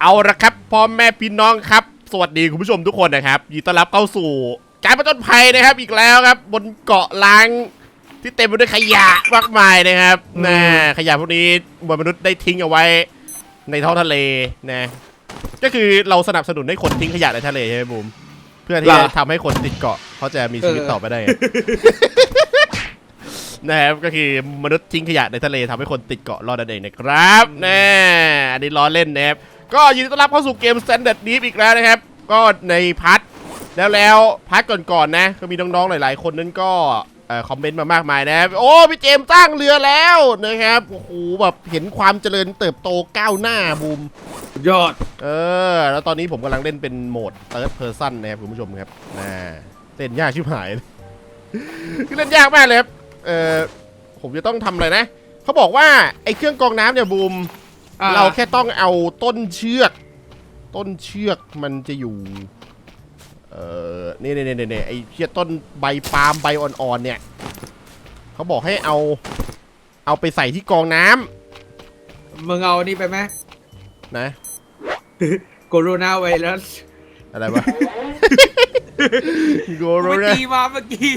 เอาละครับพ่อแม่พี่น้องครับ สวัสดีคุณผู้ชมทุกคนนะครับยินดีต้อนรับเข้าสู่การประจนภัยนะครับอีกแล้วครับ บนเกาะล้างที่เต็มไปด้วยขยะมากมายนะครับนะขยะพวกนี้มวลมนุษย์ได้ทิ้งเอาไว้ในท้องทะเลนะก็คือเราสนับสนุนให้คนทิ้งขยะในทะเลใช่ไหมบูมเพื่อที่จะทำให้คนติดเกาะเขาจะมีชีวิตต่อไปได้ไง นะครับก็คือมนุษย์ทิ้งขยะในทะเลทำให้คนติดเกาะรอดนั่นเองนะครับแน่อันนี้ล้อเล่นนะครับ ก็ยินดีต้อนรับเข้าสู่เกม Standard Deep อีกแล้วนะครับ ก็ในพาร์ทแล้วแล้วพาร์ทก่อนๆนะ ก็มีน้องๆหลาย ๆ คนนั้นก็เอ่อคอมเมนต์มามากมายนะครับโอ้พี่เจมส์สร้างเรือแล้วนะครับโอ้โหแบบเห็นความเจริญเติบโตก้าวหน้าบูมสุดยอด เออ แล้วตอนนี้ผมกำลังเล่นเป็นโหมด third person นะครับคุณผู้ชมครับน่าเล่นยากชิบหายเลยคือเล่นยากมากเลยครับเออผมจะต้องทำอะไรนะเขาบอกว่าไอ้เครื่องกรองน้ำเนี่ยบูม อ่า เราแค่ต้องเอาต้นเชือก ต้นเชือกมันจะอยู่ เออนี่นี่นี่นี่ไอ้เชือกต้นใบปาล์มใบอ่อนๆเนี่ยเขาบอกให้เอา เอาไปใส่ที่กรองน้ำมึงเอานี่ไปไหมนะ โคโรนาไวรัสอะไรวะ โกโรมันนาตีมาเมื่อกี้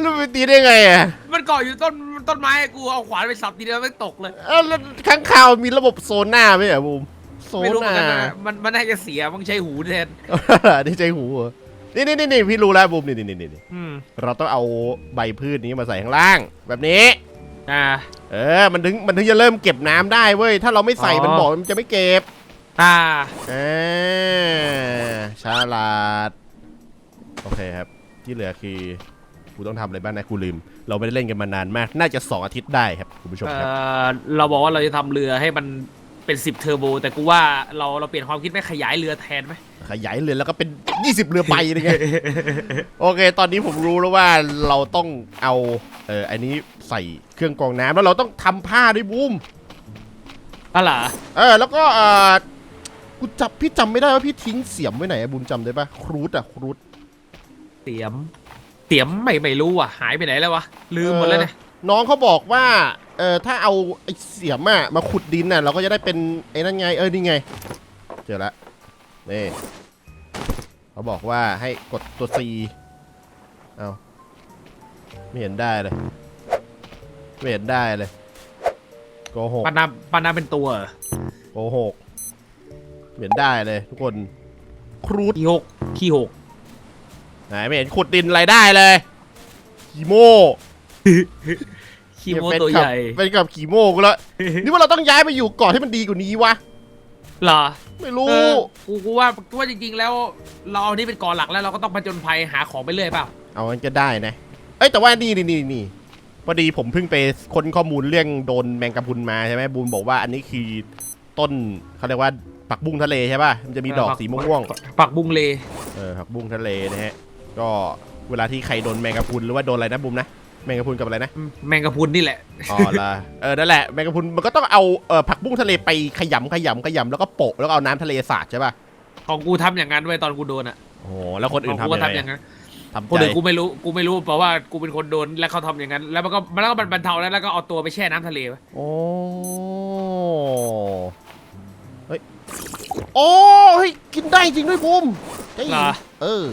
แล้วไปตีได้ไงอะมันเกาะอยู่ต้น ต้นไม้กูเอาขวานไปสับทีเดียวไม่ตกเลย เอ้าแล้วข้างข่าวมีระบบโซน่าไหมอะบูมโซไม่รู้เหมือนน่ากันนะมันมันน่าจะเสียมึงใช้หูแทนนี่ใจหูเหรอนี่นี่นี่นี่พี่รู้แล้วบูมนี่นี่นี่นี่อืมเราต้องเอาใบพืชนี้มาใส่ข้างล่าง แบบนี้ อ่า เออ มันถึงมันถึงจะเริ่มเก็บน้ำได้เว้ย ถ้าเราไม่ใส่ อ๋อ มันบอกมันจะไม่เก็บอ่าอ่าฉลาด โอเคครับ ที่เหลือคือ กูต้องทำอะไรบ้างนะกูลืม เราไม่ได้เล่นกันมานานมาก น่าจะสองอาทิตย์ได้ครับคุณผู้ชมเอครับอเราบอกว่าเราจะทำเรือให้มันเป็นสิบเทอร์โบ แต่กูว่าเราเราเปลี่ยนความคิดไหมขยายเรือแทนไหมขยายเรือแล้วก็เป็น 20 เรือใบอะไรเงี้ย โอเค ตอนนี้ผมรู้แล้วว่าเราต้องเอาเอออันนี้ใส่เครื่องกรองน้ำแล้วเราต้องทำผ้าด้วยบูม อะไรอเออแล้วก็เออกูจับพี่จำไม่ได้ว่าพี่ทิ้งเสียมไว้ไหนอะบูมจำได้ปะครูดอะครูดเสียม เสียมไม่ไม่รู้อะ หายไปไหนแล้ววะ ลืมหมดแล้วเนี่ยน้องเขาบอกว่าเออถ้าเอาไอ้เสียมอะมาขุดดินน่ะ เราก็จะได้เป็นไอ้นั่นไง เออนี่ไง เจอละนี่เขาบอกว่าให้กดตัว C เอาไม่เห็นได้เลย ไม่เห็นได้เลยโกหกปานาปานาเป็นตัวเหรอโกหกไม่เห็นได้เลยทุกคน ครูดขี้หกขี้หก ไหนไม่เห็นขุดดินอะไรได้เลยขีโมขี้โมตัวใหญ่เป็นกับขี่โมกูแล้วนี่ว่าเราต้องย้ายไปอยู่เกาะที่มันดีกว่านี้วะเหรอไม่รู้เออกูกูว่ากูว่าจริงๆแล้ว เราเอานี่เป็นก่อหลักแล้วเราก็ต้องผจญภัยหาของไปเรื่อยเปล่าเอางั้นก็ได้นะเอ้ยแต่ว่านี่นี่นี่นี่พอดีผมเพิ่งไปค้นข้อมูลเรื่องโดนแมงกะพรุนมาใช่ไหมบูมบอกว่าอันนี้คือต้นเขาเรียกว่าผักบุ้งทะเลใช่ป่ะมันจะมีดอกสีม่วงปักบุงเลๆเออผักบุ้งทะเลนะฮะ ก็เวลาที่ใครโดนแมงกะพรุนหรือว่าโดนอะไรนะบูมนะแมงกะพรุนกับอะไรนะแมงกะพรุนนี่แหละอ๋อละเออนั่นแหละแมงกะพรุนมันก็ต้องเอาเออผักบุ้งทะเลไปขยำขยำขยำแล้วก็โปะแล้วก็เอาน้ำทะเลสาดใช่ป่ะของกูทำอย่างนั้นไว้ตอนกูโดนอะโอ้โหแล้วคนขอื่องนกูทำก็ยังทำอไงย่างนั้นทำคนใจอื่นกูไม่รู้กูไม่รู้เพราะว่ากูเป็นคนโดนแล้วเขาทำอย่างนั้น แล้วมันก็มันก็บรรเทาแล้วแล้วก็เอาตัวไปแช่น้ำทะเลไว้โอ้เฮ้ยโอ้เฮ้ยกินได้จริงด้วยบูมเฮ้ยเหรอเออ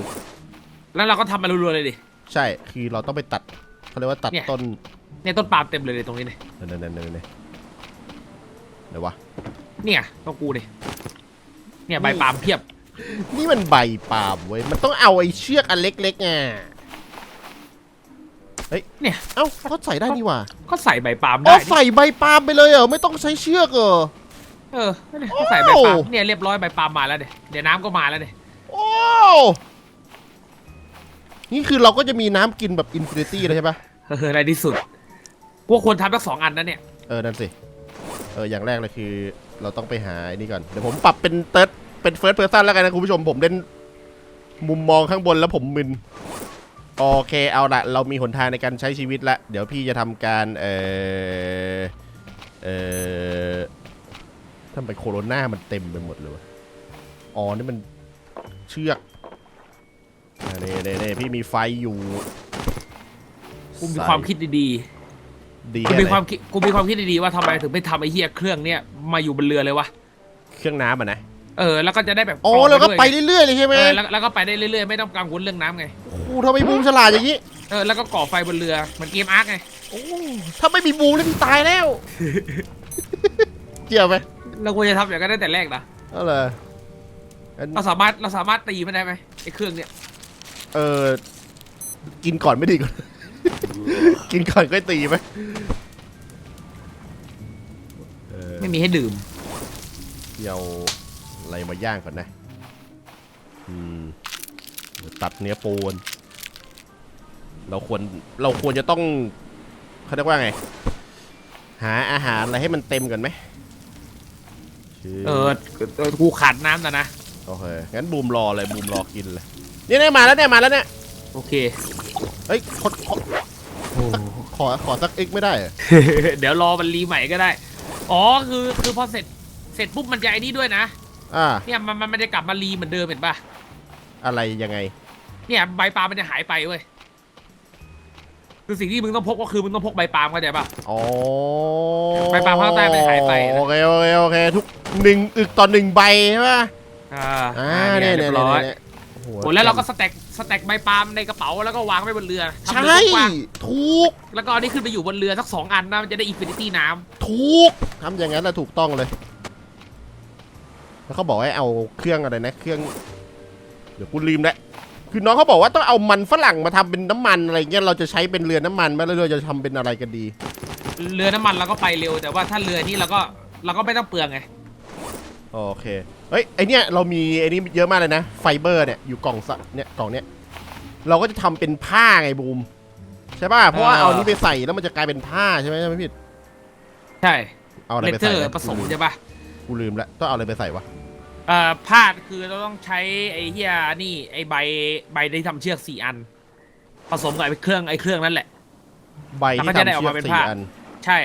แล้วเราก็ทำมารัวๆเลยดิ ใช่คือเราต้องไปตัดเขาเรียกว่าตัดเนี่ย ต้นเนี่ยต้นปาล์มเต็มเลยเลยตรงนี้เนี่ยนั่นนั่นนั่นนั่นเดี๋ยววะเนี่ยต้องกูดิเนี่ยใบปาล์มเพียบนี่มันใบปาล์มเว้ยมันต้องเอาไอ้เชือกอันเล็กๆไงเฮ้ยเนี่ยเอ้าเขาใส่ได้นี่หว่าก็ใส่ใบปาล์มอ๋อได้ดิใส่ใบปาล์มไปเลยเหรอไม่ต้องใช้เชือกเหรอ เออนั่นดิก็ใส่ใบปาล์มโอ้ เนี่ยเรียบร้อยใบปาล์มมาแล้วเดี๋ยวเดี๋ยวน้ำก็มาแล้วเดี๋ยวโอ้ นี่คือเราก็จะมีน้ำกินแบบอินฟินิตี้เลยใช่ปะเออในที่สุดกูว่าควรทำทั้งสองอันนะเนี่ย เออนั่นสิ เอออย่างแรกเลยคือ เราต้องไปหาไอ้นี่ก่อน เดี๋ยวผมปรับเป็นเติร์ดเป็นเฟิร์สเพ s ร์ซันแล้วกันนะคุณผู้ชมผมเล่นมุมมองข้างบนแล้วผมมึน โอเคเอาละเรามีหนทางในการใช้ชีวิตละ เดี๋ยวพี่จะทำการ เออเออทำไมโคโรนามันเต็มไปหมดเลยวะอ๋อนี่มันเชือกอ่า เน่เน่เน่พี่มีไฟอยู่กูมีความคิดดีดีๆกูแค่มีไหนความคิดกูมีความคิดดีๆว่าทำไมถึงไม่ทำไอ้เหี้ยเครื่องเนี่ยมาอยู่บนเรือเลยวะ เครื่องน้ำอะนะเออ แล้วก็จะได้แบบโอ้กรองแล้วก็ไปด้วยเรื่อยๆเลยใช่ไหมเออแล้วแล้วก็ไปได้เรื่อยๆ ไม่ต้องกังวลเรื่องน้ำไง โอ้โหทำไมบูมฉลาดอย่างนี้เออ แล้วก็ก่อไฟบนเรือเหมือนเกมอาร์คไง โอ้ถ้าไม่มีบูมแล้วพี่ตายแล้ว เกี่ยวไหมเราควรจะทำอย่างนั้นตั้งแต่แรกนะเอาเลยงั้นเราสามารถเราสามารถตีมันได้ไหมไอ้เครื่องเนี่ย เออกินก่อนไม่ดีก่อนกินก่อนก็ตีไหมเออไม่มีให้ดื่ม เดี๋ยวอะไรมาย่างก่อนนะ อืมเดี๋ยวตัดเนื้อปูน เราควรเราควรจะต้องเขาเรียกว่าไง หาอาหารอะไรให้มันเต็มก่อนไหมชื่ เออเออกูขาดน้ำแต่นะ โอเค งั้นบูมรอเลยบูมรอกินเลยเนี่ยเนี่ยมาแล้วเนี่ยมาแล้วเนี่ยโอเค เฮ้ยขอขอขอขอสักเอ็กไม่ได้เหรอเดี๋ยวรอมันรีใหม่ก็ได้ อ๋อคือคือพอเสร็จเสร็จปุ๊บมันจะไอ้นี่ด้วยนะ อ่าเนี่ยมันมันมันจะกลับมารีเหมือนเดิมเห็นปะอะไรยังไง เนี่ยใบปาล์มมันจะหายไปเว้ย คือสิ่งที่มึงต้องพกก็คือมึงต้องพกใบปาล์มเข้าใจปะอ๋อใบปาล์มข้างใต้ไม่หายไปนะ โอเคโอเคโอเคทุกหนึ่งอึกต่อหนึ่งใบใช่ปะอ่าอ่าอ่าเนี่ยเรีเนี่ยยบร้อยเนี่ยโอ้โหโอ้แล้วเราก็สแต็กสแต็กใบปาล์มในกระเป๋าแล้วก็วางไว้บนเรือทำใช่เรือกว้างถูกๆแล้วก็อันนี้ขึ้นไปอยู่บนเรือสักสองอันนะมันจะได้อินฟินิตี้น้ถูกทำอย่างนั้นแหละถูกต้องเลย แล้วเขาบอกให้เอาเครื่องอะไรนะเครื่อง เดี๋ยวกูลืมแล้วคือน้องเขาบอกว่าต้องเอามันฝรั่งมาทำเป็นน้ำมันอะไรเงี้ยเราจะใช้เป็นเรือน้ำมันไหมแล้วเราจะทำเป็นอะไรกันดีำเรือน้ำมันเราก็ไปเร็วแต่ว่าถ้าเรือนี่เราก็เราก็ไม่ต้องเปลืองไง โอเค เฮ้ยไอเนี้ยเรามีไอนี้เยอะมากเลยนะไฟเบอร์เนี่ยอยู่กล่องสะเนี่ยกล่องเนี้ยเราก็จะทำเป็นผ้าไงบูมใช่ป่ะเพราะว่าเออเอานี้ไปใส่แล้วมันจะกลายเป็นผ้าใช่ไหมใช่ไหมพี่ใช่เอาอะไรเลไปเทอใส่ร์วะผสมกูลืใช่ปะกูลืมแล้วต้องเอาอะไรไปใส่วะเอ่อพาดคือเราต้องใช้ไอ้เฮียนี่ไอ้ใบใบที่ทำเชือกสี่อัน ผสมกับไอ้เครื่องไอ้เครื่องนั่นแหละ ใบแล้วก็ที่จะได้ทำออกเชือมากเป็นสี่ผ้าอัน ใช่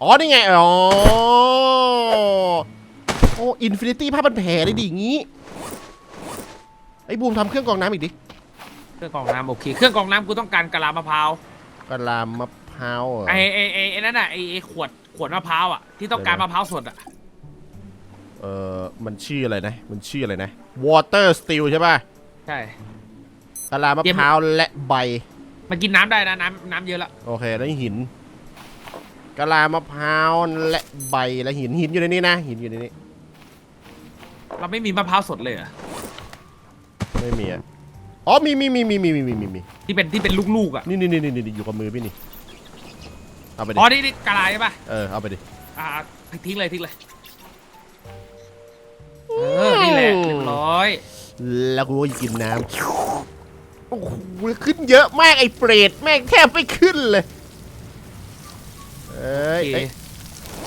อ๋อนี่ไงอ๋อ โอ้อินฟินิตี้ผ้าพันแผลเลยดิอย่างงี้ ไอ้บูมทำเครื่องกรองน้ำอีกดิ เครื่องกรองน้ำโอเค เครื่องกรองน้ำกูต้องการกะลามะพร้าวกะลามมะพร้าวเหรอไอ้ไอ้ไอ้ไอ้นั่นน่ะไอ้ไอ้ขวดขวดมะพร้าวอะที่ต้องการมะพร้าวสดอะเออมันชื่ออะไรนะ มันชื่ออะไรนะ water steel ใช่ป่ะใช่กะลามะพร้าวและใบ มันกินน้ำได้นะน้ำน้ำเยอะละโอเคแล้วหินกะลามะพร้าวและใบและหินหินอยู่ในนี้นะ หินอยู่ในนี้ เราไม่มีมะพร้าวสดเลยเหรอไม่มีอะอ๋อมีมีมีมีมีมีมีมีมีที่เป็นที่เป็นลูกๆอะนี่นี่นี่นี่นี่อยู่กับมือพี่นี่เอาไปดิอ๋อนี่นี่กะลาใช่ปะเออเอาไปดิอ่าทิ้งเลยทิ้งเลยเออนี่แหละเรียบร้อย แล้วกูก็กินน้ำโอ้โหขึ้นเยอะมากไอ้เปรตแม่งแทบไม่ขึ้นเลยเอ้ยโอเคเอ้ย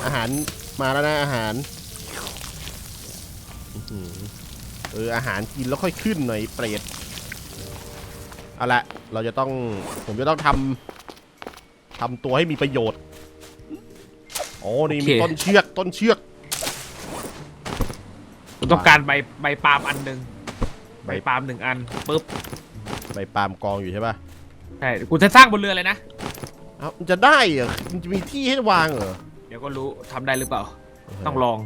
อาหารมาแล้วนะอาหารอื้อหือ เอออาหารกินแล้วค่อยขึ้นหน่อยไอ้เปรตเอาละเราจะต้องผมจะต้องทำทำตัวให้มีประโยชน์อ๋อนี่มีต้นเชือกต้นเชือกผมต้องการใบใบปาล์มอันหนึ่งใบปาล์มหนึ่งอันปุ๊บใบปาล์มกองอยู่ใช่ป่ะใช่กูจะสร้างบนเรือเลยนะเอ้ามันจะได้เหรอมันจะมีที่ให้วางเหรอเดี๋ยวก็รู้ทำได้หรือเปล่า ต้องลอง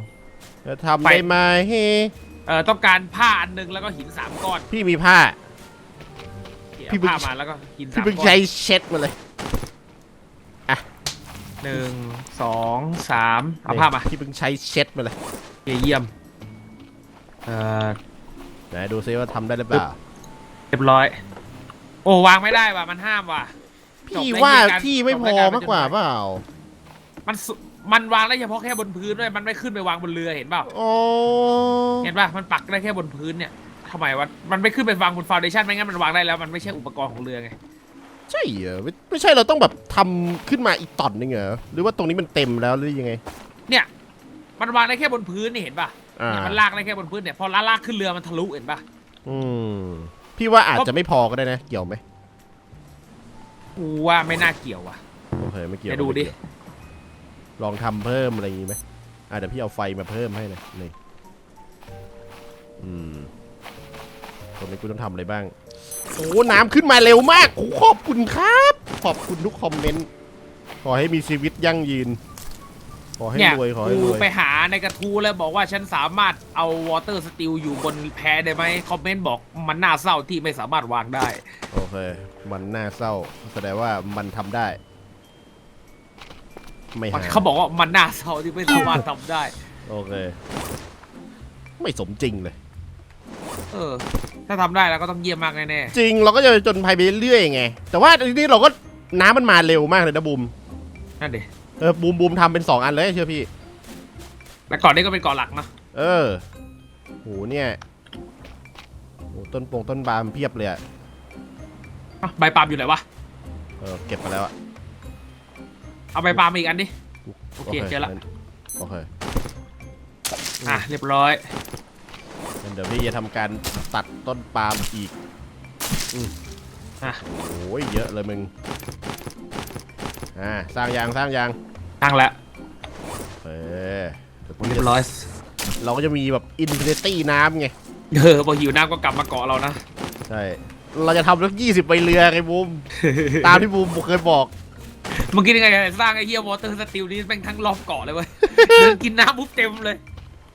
จะทำได้ไหมเอ่อต้องการผ้าอันหนึงแล้วก็หินสามก้อนพี่มีผ้าเอาพี่เพิ่ง ผ้ามาแล้วก็หินสาพี่มเพิ่งก้อใช้นเช็ดมาเลย หนึ่งสองสามเอาผ้ามาพี่เพิ่งใช้เช็ดมาเลยเยี่ยเยี่ยมเอ่อไหนดูซิว่าทำได้หรือเปล่า เรียบร้อย โอ้วางไม่ได้ว่ะมันห้ามว่ะพี่จบว่าในการที่ไม่จบพในอการมากกว่าประจนภัยเปล่า มันสุ มันวางได้เฉพาะแค่บนพื้นด้วยมันไม่ขึ้นไปวางบนเรือเห็นเปล่าโอ้เห็นป่ะมันปักได้แค่บนพื้นเนี่ยทำไมวะมันไม่ขึ้นไปวางบนฟาวเดชันไม่งั้นมันวางได้แล้วมันไม่ใช่อุปกรณ์ของเรือไงใช่เหรอไม่ไม่ใช่เราต้องแบบทำขึ้นมาอีกตอนนึงเหรอหรือว่าตรงนี้มันเต็มแล้วหรือยังไงเนี่ยมันวางได้แค่บนพื้นนี่เห็นป่ะอ่าเนี่ยมันลากได้แค่บนพื้นเนี่ยพอลากลากขึ้นเรือมันทะลุเห็นป่ะอืมพี่ว่าอาจจะไม่พอก็ได้นะ เกี่ยวไหมกูว่าไม่น่าเกี่ยวว่ะโอเคไม่เกี่ยวไปดูดิไม่เกี่ยว ลองทำเพิ่มอะไรอย่างงี้ไหมอะเดี๋ยวพี่เอาไฟมาเพิ่มให้เลยนี่อืมตรงนี้กูต้องทำอะไรบ้างโอ้น้ำขึ้นมาเร็วมากโอ้ขอบคุณครับ ขอบคุณทุกคอมเมนต์ขอให้มีชีวิตยั่งยืนโอขอให้เนี่ยรวยขอให้กูรวยไปหาในกระทู้แล้วบอกว่าฉันสามารถเอาวอเตอร์สติลอยู่บนแพได้ไหมคอมเมนต์บอกมันน่าเศร้าที่ไม่สามารถวางได้ โอเค มันน่าเศร้า แสดงว่ามันทำได้ ไม่หาเขาบอกว่ามันน่าเศร้าที่ไม่สามารถทำได้ โอเค ไม่สมจริงเลย เออ ถ้าทำได้แล้วก็ต้องเยี่ยมมากแน่จริงเราก็จะจนภัยไปเรื่อยๆไง แต่ว่าทีนี้เราก็น้ำมันมาเร็วมากเลยนะบูมๆนั่นดิเออบูมบูมทำเป็นสองอันเลยเชื่อพี่ และก่อนนี้ก็เป็นเกาะหลักนะเออโหเนี่ยโหต้นปงต้นบามเพียบเลยอะอะใบปาล์มอยู่ไหนวะ เออเก็บมาแล้วอะ เอาใบปาล์มมาอีกอันดิ โอเคเจอละ งั้นโอเคอะเรียบร้อย งั้นเดี๋ยวพี่จะทำการตัดต้นปาล์มอีกอะโอ้ยเยอะเลยมึง อ่าสร้างยางสร้างยางตั้งแล้วเออเดี๋ยวผมเรียจะบร้อย เราก็จะมีแบบอินฟินิตี้น้ำไง เออพอหิวน้ำก็กลับมาเกาะเรานะ ใช่ เราจะทำสักยี่สิบใบเรือไงบูม ตามที่บูมเคยบอก มึงคิดยังไงสร้างไอ้เฮียวอเตอร์สติลนี้แม่งทั้งรอบเกาะเลยเว้ยเดินกินน้ำปุ๊บเต็มเลย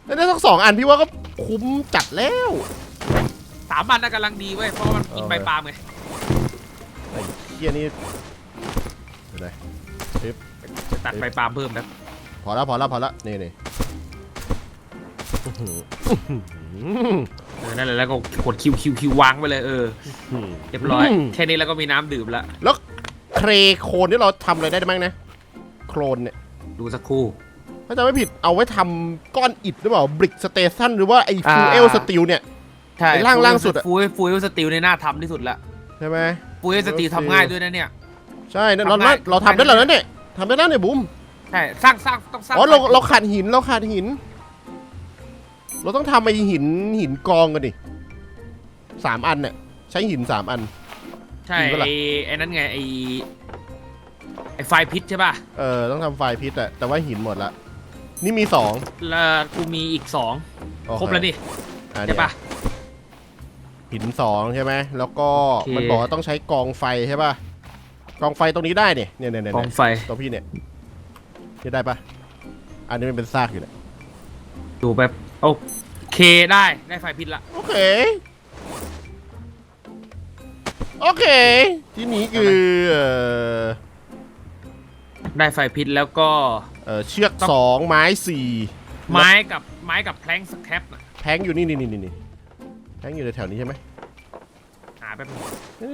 แล้วได้ทั้งสองอันพี่ว่าก็คุ้มจัดแล้ว สามอันน่ะกำลังดีเว้ยเพราะว่ามันกินเออใบปาล์มไงไอ้เหี้ยนี่เดี๋ยวนะจะตัดใบปาล์มเพิ่มนะพอแล้วพอแล้วพอแล้วนี่นี่อื้อหืออื้อหือเออนั่นแหละแล้วก็กดคิวคิวคิววางไปเลยเอออื้อหือเรียบร้อยแค่นี้แล้วก็มีน้ำดื่มละแล้ว เครโคลนที่เราทำอะไรได้บ้างนะ โคลนเนี่ย ดูสักครู่ ถ้าจำไม่ผิดเอาไว้ทำก้อนอิฐหรือเปล่าบริกสเตชันหรือว่าไอ้อ่าฟูเอลสตีลเนี่ย ใช่ไอ้ล่างล่างสุดอะฟูฟูฟูสติลในหน้าทำที่สุดละใช่ไหม ฟูสติลโอเคทำง่ายด้วยนะเนี่ย ใช่นั่นเราทำง่ายเราทำได้แล้วนะเนี่ยทำได้แล้วเนี่ยบุ้มใช่สร้างสร้างต้องสร้างอ๋อเราเราขาดหินเราขาดหิน เราต้องทำไอ้หินหินกองกันดิสามอันเนี่ยใช้หินสามอัน ใช่จริงปะล่ะ ไอ้ไอ้นั่นไงไอ้ไอ้ไฟพิษใช่ป่ะเออต้องทำไฟพิษอะแต่ว่าหินหมดละ นี่มีสองแล้วกูมีอีกสองโอเครบแล้วดิอะใช่เดี๋ยว ป่ะ หินสองใช่ไหม แล้วก็โอเค มันบอกว่าต้องใช้กองไฟใช่ป่ะ กองไฟตรงนี้ได้เนี่ยเนี่ยเนี่ยเนี่ยกองไฟตัวพี่เนี่ยนี่ได้ปะอันนี้มันเป็นซากอยู่เนี่ยดูแบบโอเคได้ได้ไฟพิษละ โอเค โอเค ที่นี้คือเอ่อได้ไฟพิษแล้วก็เอ่อเชือกสองไม้สี่ไม้กับไม้กับแพลงสแครปน่ะแทงอยู่นี่นี่นี่นี่นี่แทงอยู่แถวๆนี้ใช่ไหมหาแป๊บนึง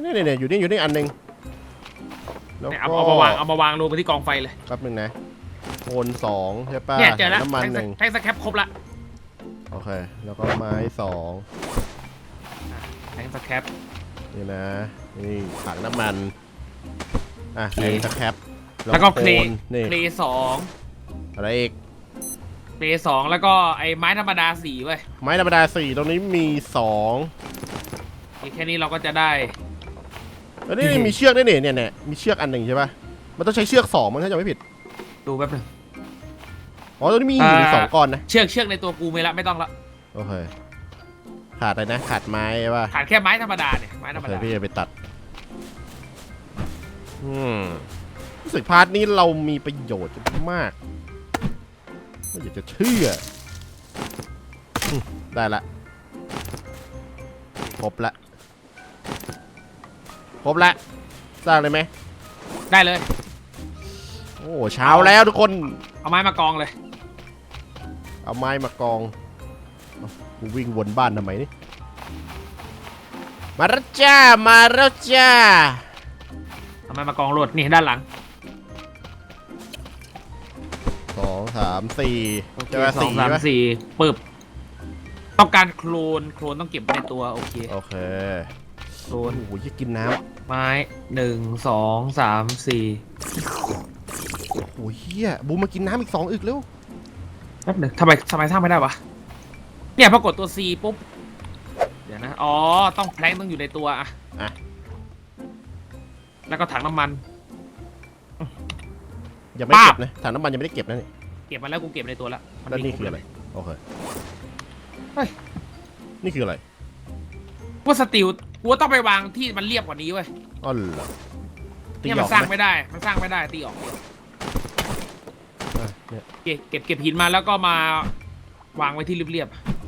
นี่นี่นี่อยู่นี่อยู่นี่อันหนึ่งแล้วเนี่ยก็เอาเอามาวางเอามาวางรวมกันที่กองไฟเลยแป๊บหนึงนะโอนสองใช่ป่ะเนี่ยเจอแล้วน้ำมันแท่งหสนึ่งแท่งสแครปครบละโอเค แล้วก็ไม้สองแท่งสแครป นี่นะ นี่ถังน้ำมัน อะโอเคแทงสแครปแล้วก็เคลนนี่เคลสองอะไรอีก เคลสองแล้วก็ไอ้ไม้ธรรมดาสี่เว้ยไม้ธรรมดาสี่ตรงนี้มีสองอีกแค่นี้เราก็จะได้ แล้วนี่มีเชือกด้วยเนี่ยเนี่ยเนี่ยมีเชือกอันหนึ่งใช่ป่ะมันต้องใช้เชือกสองมันถ้าจะไม่ผิด ดูแป๊บนึง อ๋อตรงนี้มีหินอ่า สองก้อนนะ เชือกเชือกในตัวกูไม่ละไม่ต้องละ โอเค ขาดอะไรนะ ขาดไม้ใช่ป่ะขาดแค่ไม้ธรรมดาเนี่ยไม้ธรรมโอเคดาพี่จะไปตัด อืมรู้สึกพาร์ทนี้เรามีประโยชน์มาก ไม่อยากจะเชื่ออืมได้ละ ครบละ ครบละ สร้างเลยไหม ได้เลย โอ้เช้าแล้วทุกคน เอาไม้มากองเลย เอาไม้มากองเอ้า กูวิ่งวนบ้านทำไมนี่ มาแล้วจ้า มาแล้วจ้าเอาไม้มากองรวดนี่ด้านหลัง สองสามสี่โอเคจะมาสองสี่สามไหมสี่ปึ๊บต้องการโคลนโคลนต้องเก็บไว้ในตัวโอเคโอเคโคลโอ้นโหจะกินน้ไม้หนึ่งสองสามสี่ำโอ้โหเฮียบูมมากินน้ำอีกสองอึกเร็วแป๊บหนึงทำไมทำไมสร้างไม่ได้วะ เนี่ยพอกดตัว C ปุ๊บ เดี๋ยวนะ อ๋อ ต้องแพลงต้องอยู่ในตัวอะอะ แล้วก็ถังน้ำมัน ยังไม่ป้าเก็บบนะถังน้ำมันยังไม่ได้เก็บนะนี่เก็บมาแล้วกูเก็บในตัวแล้วมัแล้วมีนี่รบคืออะไรเลยโอเคเฮ้ย นี่คืออะไรว่าสติลกูว่าต้องไปวางที่มันเรียบกว่านี้เว้ยอ๋อเหรอตีเนี่ยหยมัอนกสร้างไหมไม่ได้ มันสร้างไม่ได้ตีออกตีออกเออะเนี่ยเก็บเก็บเก็บหินมาแล้วก็มาวางไว้ที่เรียบๆ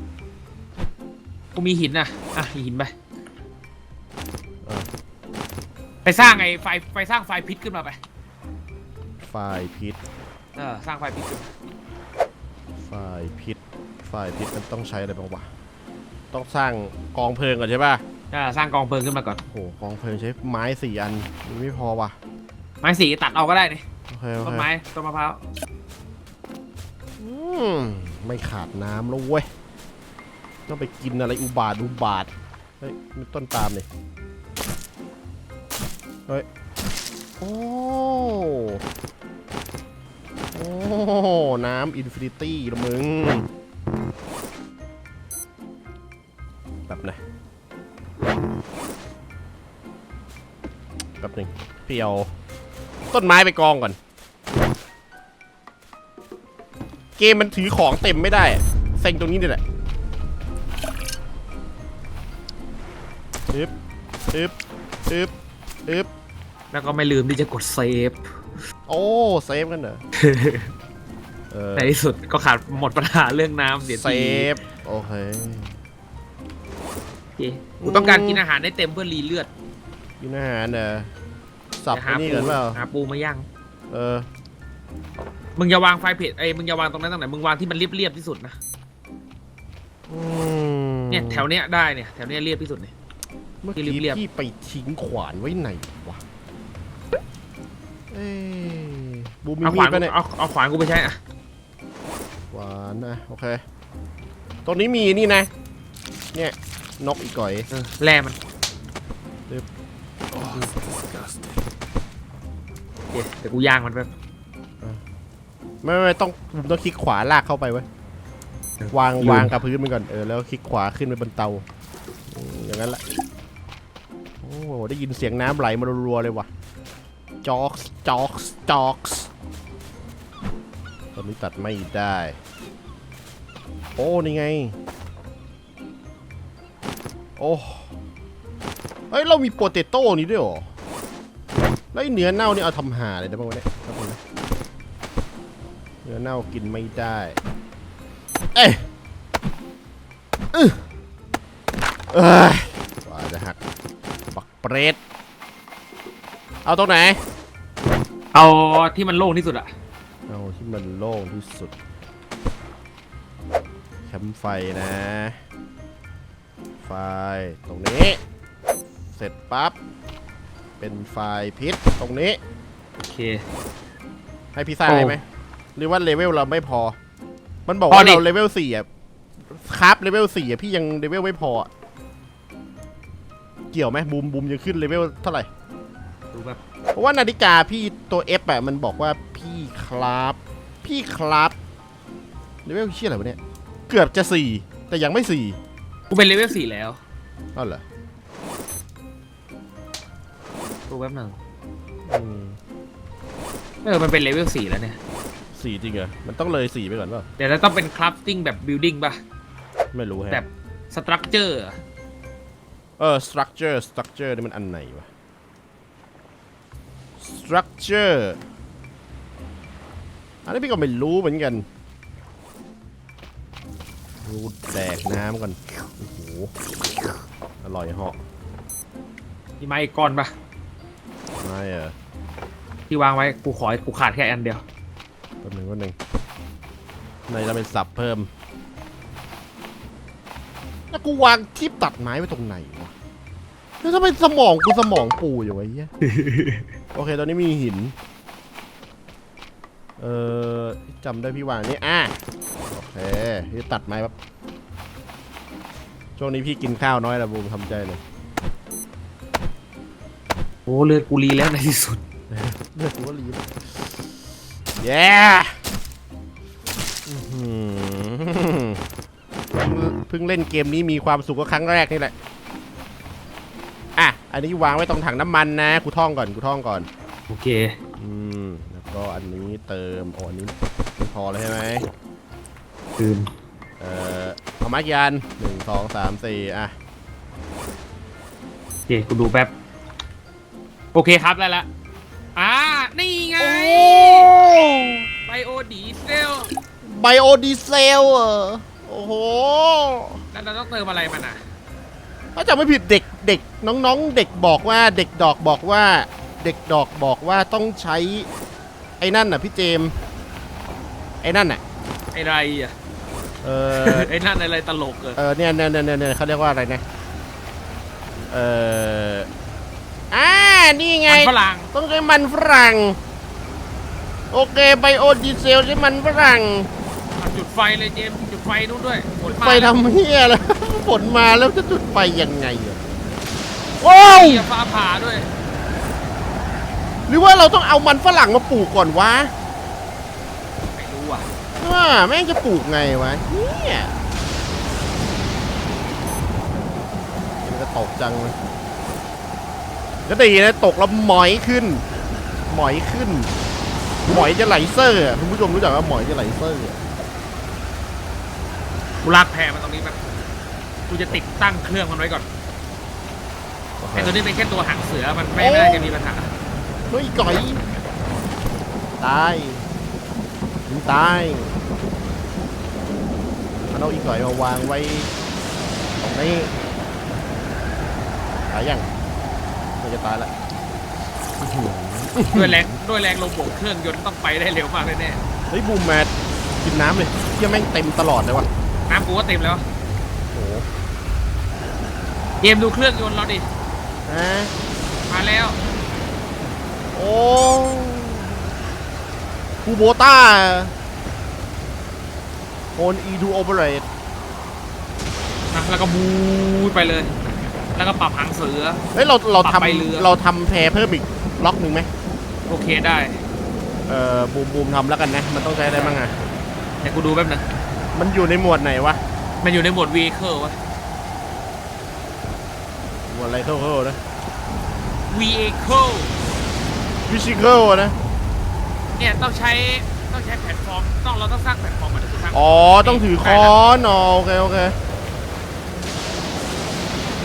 กูมีหินนะอะหินไปเออไปสร้างไอ้ไฟไฟสร้างไฟพิษขึ้นมาไปไฟล์พิษเออสร้างไฟพิษขึ้นมาไฟล์พิษไฟล์พิษมันต้องใช้อะไรบ้างวะต้องสร้างกองเพลิงก่อนใช่ป่ะเออสร้างกองเพลิงขึ้นมาก่อนโอ้โหกองเพลิงใช้ไม้สี่อันมันไม่พอว่ะไม้สีตัดเอาก็ได้นี่โอเคโอต้นเคไม้ต้นมะพร้าวอืมไม่ขาดน้ำแล้วเว้ย ต้องไปกินอะไรอุบาทอุบาทเฮ้ยมีต้นตาลนี่เฮ้ยโอ้โอ้น้ำอินฟินิตี้ละมึงแบบไหนแบบหนึ่งพี่เอาต้นไม้ไปกองก่อน เกมมันถือของเต็มไม่ได้เซ็งตรงนี้นี่แหละ อึ๊บอึ๊บแล้วก็ไม่ลืมที่จะกดเซฟโอ้เซฟกันเหรอเออในที่สุดก็ขาดหมดปัญหาเรื่องน้ำเสียเซทีฟโอเค โอเคกูต้องการกินอาหารให้เต็มเพื่อรีเลือดกินอาหารเนอะสับจะไอ้นี่ปูกันเปล่าหาปูมาย่างเออมึงอย่าวางไฟเพจไอ้ยมึงอย่าวางตรงนั้นตรงไหนมึงวางที่มันเรียบๆที่สุดนะอืมเนี่ยแถวเนี้ยได้เนี่ยแถวเนี้ยเรียบที่สุดเนี่ย เมื่อที่กี้เรียบๆพี่ไปทิ้งขวานไว้ไหนวะเอ้ยบูมมีเอาขมีวาดนปะเนี่ยเอาเอาขวานกูไปใช้อะหวานนะโอเคตรงนี้มีนี่นะ เนี่ยนกอีกก่อย เออแร่มันโอเคเดี๋ยวกูย่างมันแป๊บไม่ไม่ไม่ต้องต้องคลิกขวาลากเข้าไปไว้ยเออวางลืมวางกับพื้นมันก่อนเออแล้วคลิกขวาขึ้นไปบนเตาอืมอย่างนั้นแหละโอ้โหได้ยินเสียงน้ำไหลมารัวๆเลยว่ะจอกส์จอกส์จอกส์ตอนนี้ตัดไม่ได้ โอ้นี่ไง โอ้เฮ้ย เรามีโปเตโต้นี้ด้วยหรอแล้วเนื้อเน่านี่เอาทำหาเลยได้บ้างวะเนี่ยแป๊บนึงนะเนื้อเน่ากินไม่ได้ เอ้ยอื้อเอ้ยว่าจะหัก บัก เปรตเอาตรงไหน เอาที่มันโล่งที่สุดอะเอาที่มันโล่งที่สุด แคมป์ไฟนะ ไฟตรงนี้ เสร็จปั๊บ เป็นไฟพิษตรงนี้ โอเค ให้พี่สร้างโอ้ได้ไหม หรือว่าเลเวลเราไม่พอ มันบอกพอว่าดิ เราเลเวลสี่อะครับเลเวลสี่อะพี่ยังเลเวลไม่พออะ เกี่ยวไหมบูมบูมยังขึ้นเลเวลเท่าไหร่ดูแบบเพราะว่านาฬิกาพี่ตัว F อะมันบอกว่าพี่ครับ พี่ครับเลเวลเชี่ยอะไรวะเนี่ยเกือบจะสี่แต่ยังไม่สี่กูเป็นเลเวลสี่แล้วอ้าวเหรอดูแป๊บหนึ่งอืมเออมันเป็นเลเวลสี่แล้วเนี่ยสี่จริงเหรอมันต้องเลยสี่ไปก่อนเปล่าเดี๋ยวเราต้องเป็นคราฟติ้งแบบบิลดิ้งป่ะไม่รู้แฮะ แบบสตรัคเจอร์ เออ structure structure นี่มันอันไหนวะ structure อันนี้พี่ก็ไม่รู้เหมือนกัน รูดแดกน้ำก่อน โอ้โห อร่อยเหาะมีไม้อีกก้อนป่ะไม่เออที่วางไว้กูขอกูขาดแค่อันเดียวแป๊บหนึงแป๊บหนึงในจะเป็นสับเพิ่ม แล้วกูวางคลิปตัดไม้ไว้ตรงไหนวะแล้วทำไมสมองกูสมองปูอยู่วะไอ้เหี้ย โอเค ตอนนี้มีหิน เออจำได้พี่วางนี่อะโอเคพี่ตัดไม้แบบช่วงนี้พี่กินข้าวน้อยแล้วบูมทำใจเลยโอ้เลือดกูรีแล้วในที่สุด เลือดกูว่าลีน พิ่งเล่นเกมนี้มีความสุขก็ครั้งแรกนี่แหละ อะ อันนี้วางไว้ตรงถังน้ำมันนะกูท่องก่อนกูท่องก่อน โอเค อืม แล้วก็อันนี้เติมโอ้อันนี้ไม่พอแล้วใช่ไหมคืนเอ่อเอามากี่อันหนึ่งสองสามสี่อะ โอเคกูดูแป๊บ โอเคครับได้ละอ่า นี่ไง ไบโอดีเซลไบโอดีเซลเหรอ โอ้โหแล้วเราต้องเติมอะไรมันอะถ้าจำไม่ผิดเด็กเด็กน้องๆ เด็กบอกว่าเด็กดอกบอกว่า เด็กดอกบอกว่าต้องใช้ ไอ้นั่นน่ะพี่เจมส์ไอ้นั่นน่ะไอ้ไรอะเออ ไอ้นั่นอะไรตลกเออเออเนี่ยเนี่ยเนี่ยเนี่ยเขาเรียกว่าอะไรนะเอออ่านี่ไง มันฝรั่งต้องใช้มันฝรั่ง โอเคไบโอดีเซลใช้มันฝรั่งเอาจุด ไฟเลยเจมส์จุดไฟนู่นด้วยฝนมาไฟทำเฮียแล้วฝนมาแล้วจะจุดไฟยังไงอะว้าวเหี้ยฟ้าผ่าด้วย หรือว่าเราต้องเอามันฝรั่งมาปลูกก่อนวะไม่รู้อะว่าแม่งจะปลูกไงวะเนี่ยมันก็ตกจังเลยก็ดีนะตกแล้วหมอยขึ้น หมอยขึ้น หมอยจะไหลเซอร์อะคุณผู้ชมรู้จักว่าหมอยจะไหลเซอร์อะ กูลากแพมาตรงนี้แบบกูจะติดตั้งเครื่องมันไว้ก่อนไอ้ตัวนี้เป็นแค่ตัวหางเสือมันไม่น่าจะมีปัญหาเฮ้ยก่อยตายมึงตายมันเอาอีก่อยมาวางไว้ตรงนี้ตายยังมันจะตายละอื้อหือด้วยแรงด้วยแรงลมบวกเครื่องยนต์ต้องไปได้เร็วมากแน่เฮ้ยบูมแมทกินน้ำเลยเที่ยแม่งเต็มตลอดเลยวะๆ น้ำกูก็เต็มแล้วโอ้โหเกมดูเครื่องยนต์เราดิ ฮะมาแล้ว โอ้คูโบต้าโอนอีดูโอเปเรตนะแล้วก็บูดไปเลย แล้วก็ปรับหางเสือ เฮ้ยเราเราปรับไปเรือ ทำเราทำแพรเพิ่มอีกล็อกหนึ่งไหมโอเคได้ เอ่อบูมบูมทำแล้วกันนะ มันต้องใช้อะไรบ้างอะเดี๋ยวกูดูแป๊บนึง มันอยู่ในหมวดไหนวะ มันอยู่ในโหมด vehicle วะ หมวดอะไรเท่าๆนะ vehicle ฟิสิเคิลนะ เนี่ยต้องใช้ต้องใช้แพลตฟอร์มต้องเราต้องสร้างแพลตฟอร์มเหมือนที่กูสร้างอ๋อ ต้องถือค้อนอ๋อโอเค โอเค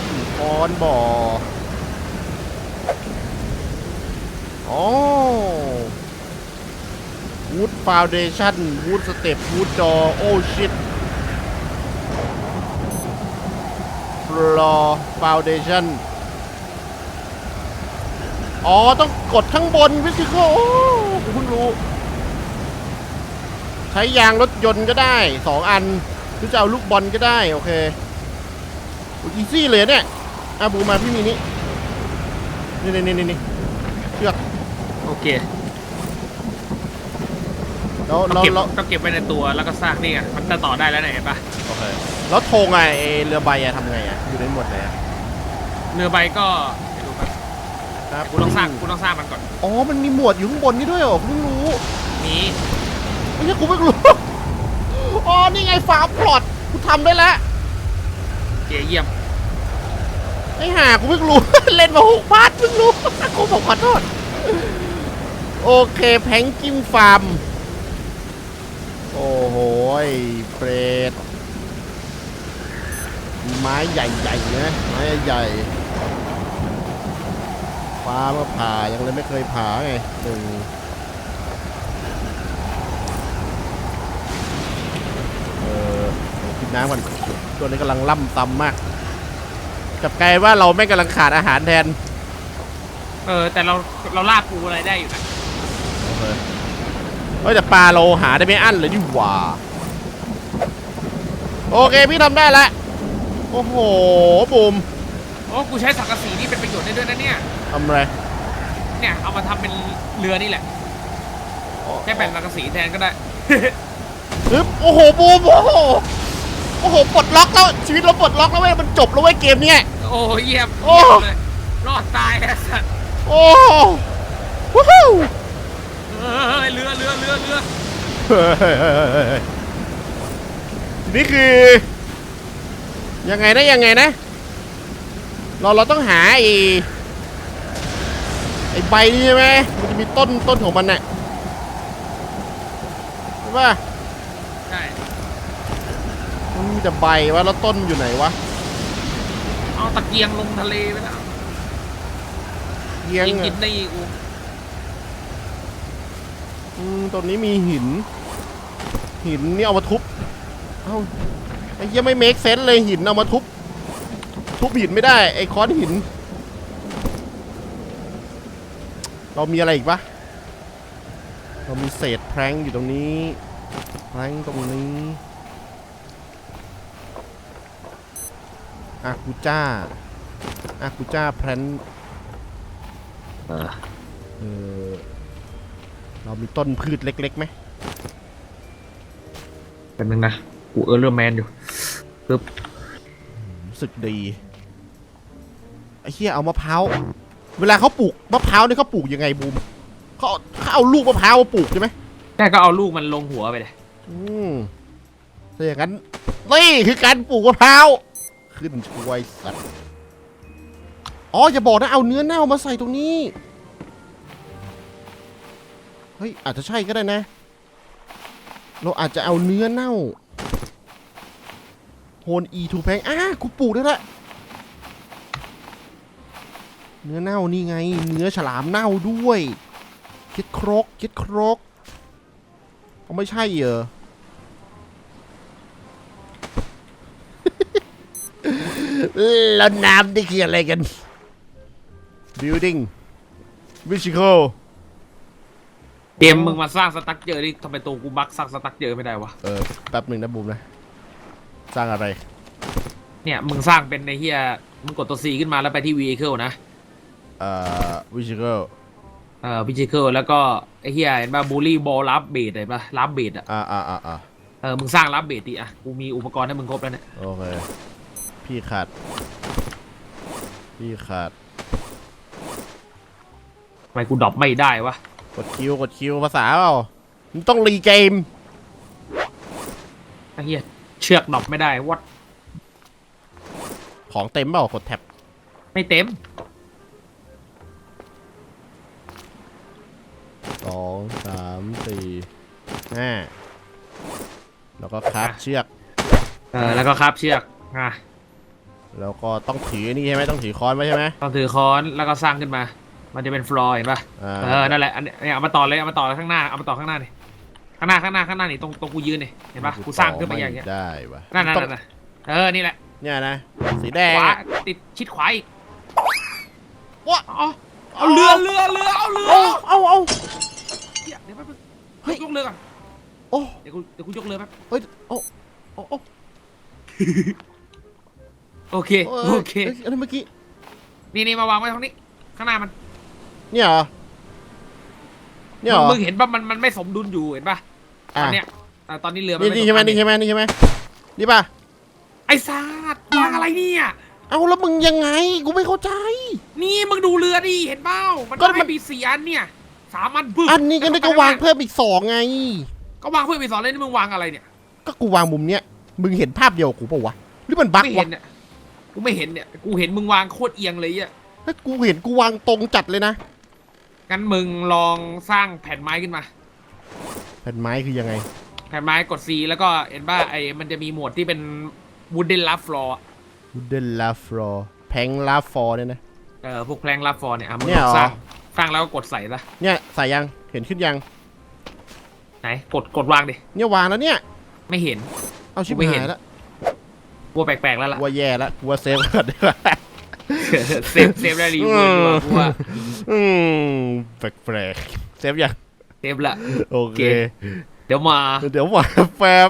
ถือค้อนบ่ออ๋อ Wood Foundation Wood Step Wood Door โอ้ shit Floor Foundation อ๋อ ต้องกดข้างบนวิสิโกโอ้กูเพิ่งรู้ ใช้ยางรถยนต์ก็ได้สองอัน หรือจะเอาลูกบอลก็ได้ โอเคอีซี่เลยเนี่ยอาบูมาพี่มีนี่นี่นี่นี่นี่เชือกโอเค แล้วต้องแล้วเก็บแล้วต้องเก็บไว้ในตัวแล้วก็สร้างนี่ไงมันจะต่อได้แล้วเนี่ยเห็นปะโอเคแล้วโทงไงไอเรือใบอะทำไงอะอยู่ในหมวดไหนอะเรือใบก็ไม่รู้ครับครับกูต้องสร้างกูต้องสร้างมันก่อนอ๋อมันมีหมวดอยู่ข้างบนนี่ด้วยเหรอกูเพิ่งรู้นี้ไม่ใช่กูเพิ่งรู้อ๋อนี่ไงฟาร์มพลอตกูทำได้แล้วเกเยี่ยมไอ้ห่ากูเพิ่งรู้ เล่นมาหกพาร์ทเพิ่งรู้กูผมขอโทษโอเคแพงกิ้งฟาร์มโอ้โหยเปรตไม้ใหญ่ๆนะไม้ใหญ่ฟ้ามาผ่ายังเลยไม่เคยผ่าไงหนึ่งเออกินน้ำก่อนตัวนี้กำลังล่ำตำมากกลับกลายว่าเราไม่งกำลังขาดอาหารแทน เออ แต่เราเราลากปูอะไรได้อยู่นะโอ เคเฮ้ยแต่ปลาเราหาได้ไม่อั้นเลยนี่หว่า โอเคพี่ทำได้ละโอ้โหบูมโอ้กูใช้สังกะสีนี่เป็นประโยชน์ได้ด้วยนะเนี่ย ทำอะไรเนี่ยเอามาทำเป็นเรือนี่แหละแค่แผ่นสังกะสีแทนก็ได้ ฮึบโอ้โหบูมโอ้โหโอ้โหปลดล็อกแล้วชีวิตเราปลดล็อกแล้วเว้ยมันจบแล้วเว้ยเกมเนี้ย โอ้เยี่ยมโอ้ เยี่ยมเลยรอดตายไอ้สัตว์ โอ้วู้ฮู้ เอ้ยเรือเรือเรือเรือเฮ้ยนี่คือ ยังไงนะยังไงนะ เราเราต้องหาไอ้ไอ้ใบนี่ใช่ไหมมันจะมีต้นต้นของมันน่ะใช่ป่ะใช่มันมีแต่ใบวะแล้วต้นอยู่ไหนวะเอาตะเกียงลงทะเลไปแล้วเยียงยิงอะกินได้กูอื มตรงนี้มีหิน หินนี่เอามาทุบ เอ้าไอ้เหี้ยังไม่เมคเซนเลยหินเอามาทุบ ทุบหินไม่ได้ ไอ้ค้อนหิน เรามีอะไรอีกปะเรามีเศษแพร้งอยู่ตรงนี้ แพร้งตรงนี้อากูจ้าอากูจ้าแพรนเออ เออเรามีต้นพืชเล็กๆไหมเป็นนึงนะกูเออร์เลอร์แมนอยู่ปึ๊บรู้สึกดีไอ้เหี้ยเอามะพร้าวเวลาเขาปลูกมะพร้าวนี่เขาปลูกยังไงบูมเขาเอาเขาเอาลูกมะพร้าวมาปลูกใช่ไหมแค่ก็เอาลูกมันลงหัวไปเลยอืมถ้าอย่างนั้นนี่คือการปลูกมะพร้าวขึ้นช่วยสัตว์อ๋ออย่าบอกนะเอาเนื้อเน่ามาใส่ตรงนี้เฮ้ย อาจจะใช่ก็ได้นะ เราอาจจะเอาเนื้อเน่าโฮนอีทูแพงอะกูปลูกได้ละ เนื้อเน่านี่ไง เนื้อฉลามเน่าด้วยคิดครกคิดครกเขาไม่ใช่เหรอแล้วน้ำนี่คืออะไรกัน building musical เกมมึงมาสร้างสตั๊กเจอนี่ทำไมตัวกูบักสร้างสตั๊กเจอไม่ได้วะ เออแป๊บหนึ่งนะบูมนะ สร้างอะไร เนี่ยมึงสร้างเป็นในเฮียมึงกดตัว C ขึ้นมาแล้วไปที่ vehicle นะเอ่อ musical เอ่อ vehicle แล้วก็ไอเฮียเห็นป่ะบูลลี่บอลลับเบดเห็นป่ะลับเบดอะอ่าอ่าอ่าอ่าเออมึงสร้างลับเบดดิอะกูมีอุปกรณ์ให้มึงครบแล้วเนี่ยโอเค พี่ขาด พี่ขาดทำไมกูดรอปไม่ได้วะ กดคิวกดคิวภาษาเปล่ามันต้องรีเกมไอเฮียเชือกดรอปไม่ได้วัดของเต็มเปล่ากดแท็บไม่เต็มสองสามสี่ห้าแล้วก็คาบเชือก เออแล้วก็คาบเชือกอะแล้วก็ต้องถือนี่ใช่ไหมต้องถือค้อนไว้ใช่ไหมต้องถือค้อนแล้วก็สร้างขึ้นมา มันจะเป็นฟลอร์เห็นป่ะอ่า เออนั่นแหละอันเนี้ยเนี่ยเอามาต่อเลยเอามาต่อข้างหน้าเอามาต่อข้างหน้านี่ข้างหน้าข้างหน้าข้างหน้านี่ตรงตรงกูยืนนี่เห็นปะกูสร้างขึ้นมาอย่างเงี้ยได้ปะนั่นนั่นต้องนั่นเออนี่แหละเนี่ยนะ สีแดงขวาอะติดชิดขวาอีกว้าเอาเอาเรือเรือเรือเอาเรือเอาเอาเอา เดี๋ยวเดี๋ยวแป๊บนึงเฮ้ย ยกเรือก่อนโอ้เดี๋ยวกูเดี๋ยวกูยกเรือแป๊บเฮ้ยโอ้โอ้โอ้โอเคเอ้ยโอเคยอันนี้เมื่อกี้นี่นี่มาวางไว้ตรงนี้ ข้างหน้ามัน เนี่ยเหรอเนี่ยเหรอมึงเห็นป่ะมันมันไม่สมดุลอยู่เห็นป่ะตอะอนเนี้ยอะตอนนี้เรือมันนี่ไม่นี่ใช่ไหมสดุลนี่ใช่ไหมนี่ใช่ไหมนี่ป่ะไอ้ซาดวางอะไรเนี่ยเอาแล้วมึงยังไงกูไม่เข้าใจ นี่มึงดูเรือดิเห็นเปล่ามันก็ก็มันไม่มีสี่อันเนี่ยสามอันบึ้มอันนี้ก็ได้ก็วางเพิ่มอีกสองไง ก็วางเพื่อไปสอนเล่นนี่มึงวางอะไรเนี่ย ก็กูวางมุมเนี้ยมึงเห็นภาพเดียวกับกูปะวะหรือมันบั๊กไม่วะเห็นเนี่ยกูไม่เห็นเนี่ยกูเห็นมึงวางโคตรเอียงเลยอะถ้ากูเห็นกูวางตรงจัดเลยนะ งั้นมึงลองสร้างแผ่นไม้ขึ้นมา แผ่นไม้คือยังไง แผ่นไม้กด C แล้วก็เห็นป่ะไอ้มันจะมีโหมดที่เป็น wooden lap floor อะ wooden l a f l o o r แพงลาฟอร์เนี่ยนะ เออพวกแพลง lap floor เนี่ยอะมึงเนี่ยลองเหรอ สร้างสร้างแล้วก็กดใส่ซะเนี่ยใส่ยังเห็นขึ้นยัง ไหนกดกดวางดิเนี่ยวางแล้วเนี่ย ไม่เห็น เอาชิบกูไม่เห็หายนแล้วกลัวแปลกๆแล้วล่ะกลัวแย่แล้วกลัวเซฟก่อนดีกว่า เซฟเซฟได้รีวิวดีกว่ากูว่าอืมแปลกๆเซฟยังเซฟละโอเค เดี๋ยวมา เดี๋ยวมาแป๊บ